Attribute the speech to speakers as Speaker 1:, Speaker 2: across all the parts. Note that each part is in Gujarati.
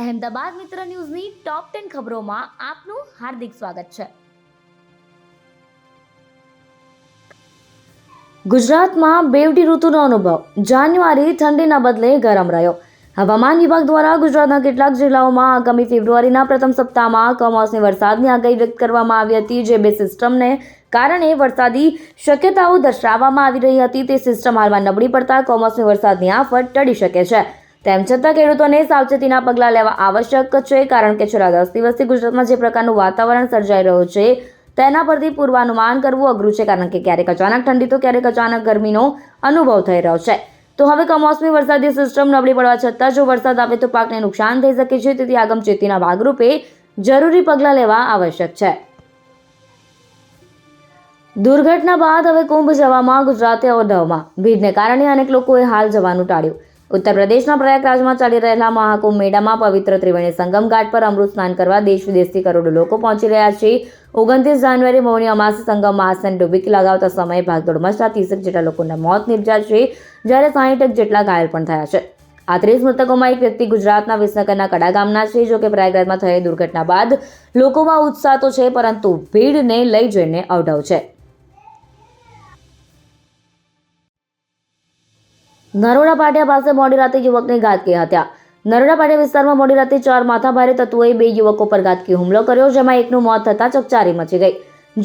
Speaker 1: અહેમદાબાદ મિત્ર ન્યૂઝની ટોપ ટેન ખબરોમાં આપનું હાર્દિક સ્વાગત છે. ગુજરાતમાં બેવડી ઋતુનો અનુભવ. જાન્યુઆરી ઠંડીના બદલે ગરમ રહ્યો. હવામાન વિભાગ દ્વારા ગુજરાતના કેટલાક જિલ્લાઓમાં આગામી ફેબ્રુઆરીના પ્રથમ સપ્તાહમાં કમોસમી વરસાદની આગાહી વ્યક્ત કરવામાં આવી હતી, જે બે સિસ્ટમને કારણે વરસાદી શક્યતાઓ દર્શાવવામાં આવી રહી હતી. તે સિસ્ટમ હાલમાં નબળી પડતા કમોસમી વરસાદની આફત ટળી શકે છે. તેમ છતાં ખેડૂતોને સાવચેતીના પગલાં લેવા આવશ્યક છે, કારણ કે છેલ્લા દસ દિવસથી ગુજરાતમાં જે પ્રકારનું વાતાવરણ સર્જાઈ રહ્યું છે, તેના પરથી પૂર્વાનુમાન કરવું અઘરું છે, કારણ કે ક્યારેક અચાનક ઠંડી તો ક્યારેક અચાનક ગરમીનો અનુભવ થઈ રહ્યો છે. તો હવે કમોસમી વરસાદી સિસ્ટમ નબળી પડવા છતાં જો વરસાદ આવે તો પાકને નુકસાન થઈ શકે છે, તેથી આગમચેતીના ભાગરૂપે જરૂરી પગલાં લેવા આવશ્યક છે. દુર્ઘટના બાદ હવે કુંભ જવામાં ગુજરાતે ઓઢવમાં ભીડને કારણે અનેક લોકોએ હાલ જવાનું ટાળ્યું. ઉત્તર પ્રદેશના પ્રયાગરાજમાં ચાલી રહેલા મહાકુંભ મેળામાં પવિત્ર ત્રિવેણી સંગમ ઘાટ પર અમૃત સ્નાન કરવા દેશ વિદેશથી કરોડો લોકો પહોંચી રહ્યા છે. ઓગણત્રીસ જાન્યુઆરી મૌની અમાસ સંગમ મહાસન ડુબકી લગાવતા સમયે ભાગદોડમાં મચતા ત્રીસેક જેટલા લોકોના મોત નિપજ્યા છે, જ્યારે સાહીઠ જેટલા ઘાયલ પણ થયા છે. આ ત્રીસ મૃતકોમાં એક વ્યક્તિ ગુજરાતના વિસનગરના કડા ગામના છે જો કે પ્રયાગરાજમાં થયેલી દુર્ઘટના બાદ લોકોમાં ઉત્સાહ તો છે, પરંતુ ભીડને લઈ જઈને અવઢવ છે. નરોડા પાટિયા પાસે મોડી રાતે યુવકની ઘાતકી હત્યા. નરોડા પાટિયા વિસ્તારમાં મોડી રાતે ચાર માથાભારે તત્વોએ બે યુવકો પર ઘાતકી હુમલો કર્યો, જેમાં એકનું મોત થતાં ચકચારી મચી ગઈ.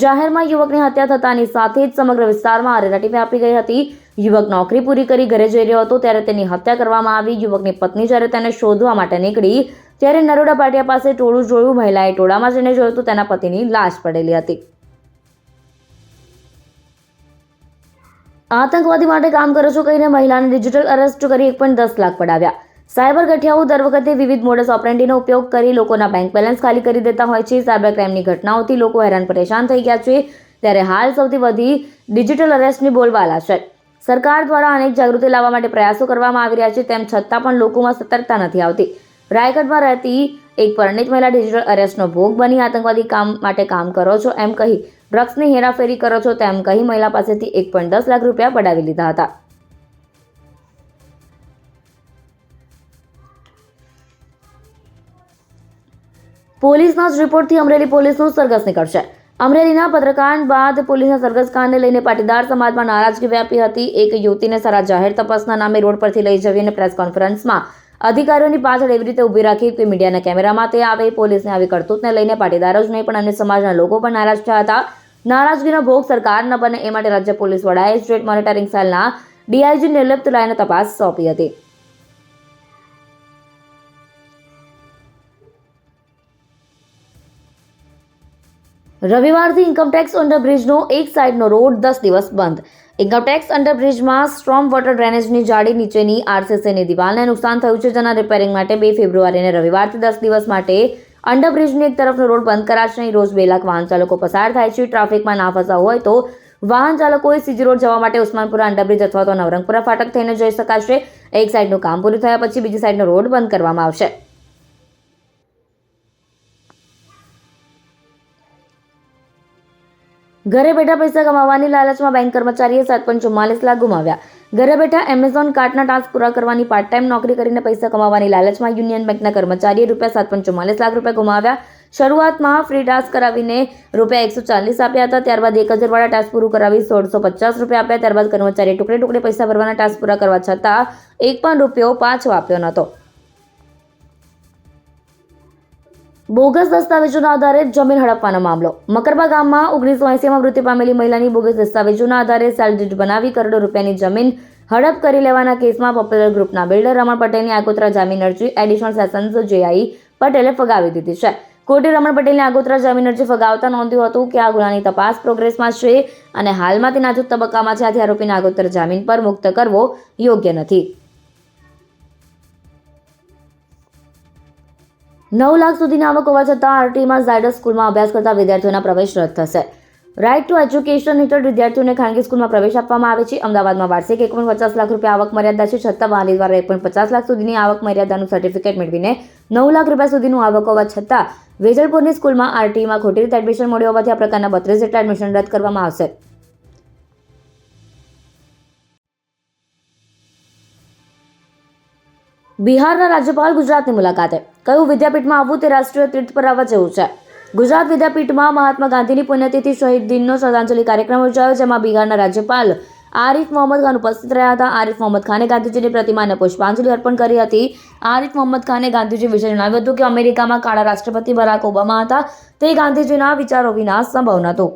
Speaker 1: જાહેરમાં યુવકની હત્યા થતાની સાથે જ સમગ્ર વિસ્તારમાં અરેરાટી વ્યાપી ગઈ હતી. યુવક નોકરી પૂરી કરી ઘરે જઈ રહ્યો હતો, ત્યારે તેની હત્યા કરવામાં આવી. યુવકની પત્ની જ્યારે તેને શોધવા માટે નીકળી, ત્યારે નરોડા પાટિયા પાસે ટોળું જોયું. મહિલાએ ટોળામાં જઈને જોયું તો તેના પતિની લાશ પડેલી હતી. આતંકવાદી માટે કામ કરો છો કહીને મહિલાને ડિજિટલ અરેસ્ટ કરી એક પોઈન્ટ દસ લાખ પડાવ્યા. સાયબર ગઠિયાઓ દર વખતે વિવિધ મોડસ ઓપરેન્ટીનો ઉપયોગ કરી લોકોના બેંક બેલેન્સ ખાલી કરી દેતા હોય છે. સાયબર ક્રાઇમની ઘટનાઓથી લોકો હેરાન પરેશાન થઈ ગયા છે. ત્યારે હાલ સૌથી વધી ડિજિટલ અરેસ્ટની બોલબાલા છે. સરકાર દ્વારા અનેક જાગૃતિ લાવવા માટે પ્રયાસો કરવામાં આવી રહ્યા છે, તેમ છતાં પણ લોકોમાં સતર્કતા નથી આવતી. રાયગઢમાં રહેતી એક પરિણિત મહિલા ડિજિટલ અરેસ્ટનો ભોગ બની આતંકવાદી કામ માટે કામ કરો છો એમ કહી ડ્રગ્સની હેરાફેરી કરો છો તેમ કહી મહિલા પાસેથી એક પોઈન્ટ દસ લાખ રૂપિયા પડાવી લીધા હતા. પોલીસના જ રિપોર્ટથી અમરેલી પોલીસનું સરઘસ નીકળશે. અમરેલીના પત્રકાંડ બાદ પોલીસના સરઘસકાંડને લઈને પાટીદાર સમાજમાં નારાજગી વ્યાપી હતી. એક યુવતીને સારા જાહેર તપાસના નામે રોડ પરથી લઈ જવી અને પ્રેસ કોન્ફરન્સમાં અધિકારીઓની પાછળ એવી રીતે ઊભી રાખી કે મીડિયાના કેમેરામાં તે આવે, પોલીસને આવી કરતૂતને લઈને પાટીદારો જ નહીં, પણ અન્ય સમાજના લોકો પણ નારાજ થયા હતા. નારાજગીનો ભોગ સરકાર ન બને એ માટે રાજ્ય પોલીસ વડાએ સ્ટેટ મોનિટરિંગ સેલના ડીઆઈજી નિર્લિપ્ત લાઈને તપાસ સોંપી હતી. રવિવારથી ઇન્કમટેક્સ અંડરબ્રિજનો એક સાઇડનો રોડ દસ દિવસ બંધ. ઇન્કમટેક્સ અંડરબ્રિજમાં સ્ટ્રોમ વોટર ડ્રેનેજની જાળી નીચેની આરસીસીની દિવાલને નુકસાન થયું છે. જેના રિપેરિંગ માટે બે ફેબ્રુઆરીને રવિવારથી દસ દિવસ માટે અંડરબ્રિજની એક તરફનો રોડ બંધ કરાશે. અહીં રોજ બે લાખ વાહન ચાલકો પસાર થાય છે. ટ્રાફિકમાં ના ફસાવું હોય તો વાહન ચાલકોએ સીજી રોડ જવા માટે ઉસ્માનપુરા અંડરબ્રિજ અથવા તો નવરંગપુરા ફાટક થઈને જઈ શકાશે. એક સાઇડનું કામ પૂરું થયા પછી બીજી સાઇડનો રોડ બંધ કરવામાં આવશે. ઘરે બેઠા પૈસા કમાવાની લાલચમાં બેંક કર્મચારીએ સાત પોઈન્ટ ચુમ્માલીસ લાખ ગુમાવ્યા. ઘરે બેઠા એમેઝોન કાર્ડના ટાસ્ક પૂરા કરવાની પાર્ટ ટાઈમ નોકરી કરીને પૈસા કમાવાની લાલચમાં યુનિયન બેંકના કર્મચારીએ રૂપિયા સાત પોઈન્ટ ચુમ્માલીસ લાખ રૂપિયા ગુમાવ્યા. શરૂઆતમાં ફ્રી ટાસ્ક કરાવીને રૂપિયા એકસો ચાલીસ આપ્યા હતા, ત્યારબાદ એક હજારવાળા ટાસ્ક પૂરું કરાવી સોળસો પચાસ રૂપિયા આપ્યા, ત્યારબાદ કર્મચારીએ ટુકડે ટુકડે પૈસા ભરવાના ટાસ્ક પૂરા કરવા છતાં એક પણ રૂપિયો પાછો આપ્યો નહોતો. બોગસ દસ્તાવેજોના આધારે જમીન હડપવાનો મામલો. મકરબા ગામમાં ઓગણીસો એસીમાં મૃત્યુ પામેલી મહિલાની બોગસ દસ્તાવેજોના આધારે સેલડીટ બનાવી કરોડો રૂપિયાની જમીન હડપ કરી લેવાના કેસમાં પોપ્યુલર ગ્રુપના બિલ્ડર રમણ પટેલની આગોતરા જામીન અરજી એડિશનલ સેશન્સ જેઆઈ પટેલે ફગાવી દીધી છે. કોર્ટે રમણ પટેલની આગોતરા જામીન અરજી ફગાવતા નોંધ્યું હતું કે આ ગુનાની તપાસ પ્રોગ્રેસમાં છે અને હાલમાં તે નાજુક તબક્કામાં છે. આથી આરોપીને આગોતર જામીન પર મુક્ત કરવો યોગ્ય નથી. નવ લાખ સુધીની આવક હોવા છતાં આરટીમાં ઝાયડસ સ્કૂલમાં અભ્યાસ કરતા વિદ્યાર્થીઓના પ્રવેશ રદ થશે. રાઇટ ટુ એજ્યુકેશન હેઠળ વિદ્યાર્થીઓને ખાનગી સ્કૂલમાં પ્રવેશ આપવામાં આવે છે. અમદાવાદમાં વાર્ષિક એક પચાસ લાખ રૂપિયા આવક મર્યાદા છે. છતાં વાલી દ્વારા એક પોઈન્ટ પચાસ લાખ સુધીની આવક મર્યાદાનું સર્ટિફિકેટ મેળવીને નવ લાખ રૂપિયા સુધીનું આવક હોવા છતાં વેજલપુરની સ્કૂલમાં આરટીમાં ખોટી રીતે એડમિશન મળ્યું હોવાથી આ પ્રકારના બત્રીસ જેટલા એડમિશન રદ કરવામાં આવશે. બિહારના રાજ્યપાલ ગુજરાતની મુલાકાતે. કયું વિદ્યાપીઠમાં આવવું તે રાષ્ટ્રીય તીર્થ પર આવવા જેવું છે? ગુજરાત વિદ્યાપીઠમાં મહાત્મા ગાંધીની પુણ્યતિથિ શહીદ દિનનો શ્રદ્ધાંજલિ કાર્યક્રમ યોજાયો, જેમાં બિહારના રાજ્યપાલ આરિફ મોહમ્મદ ખાન ઉપસ્થિત રહ્યા હતા. આરિફ મોહમ્મદ ખાને ગાંધીજીની પ્રતિમાને પુષ્પાંજલિ અર્પણ કરી હતી. આરિફ મોહમ્મદ ખાને ગાંધીજી વિશે જણાવ્યું હતું કે અમેરિકામાં કાળા રાષ્ટ્રપતિ બરાક ઓબામા હતા. તે ગાંધીજીના વિચારો વિના સંભવ નહોતું.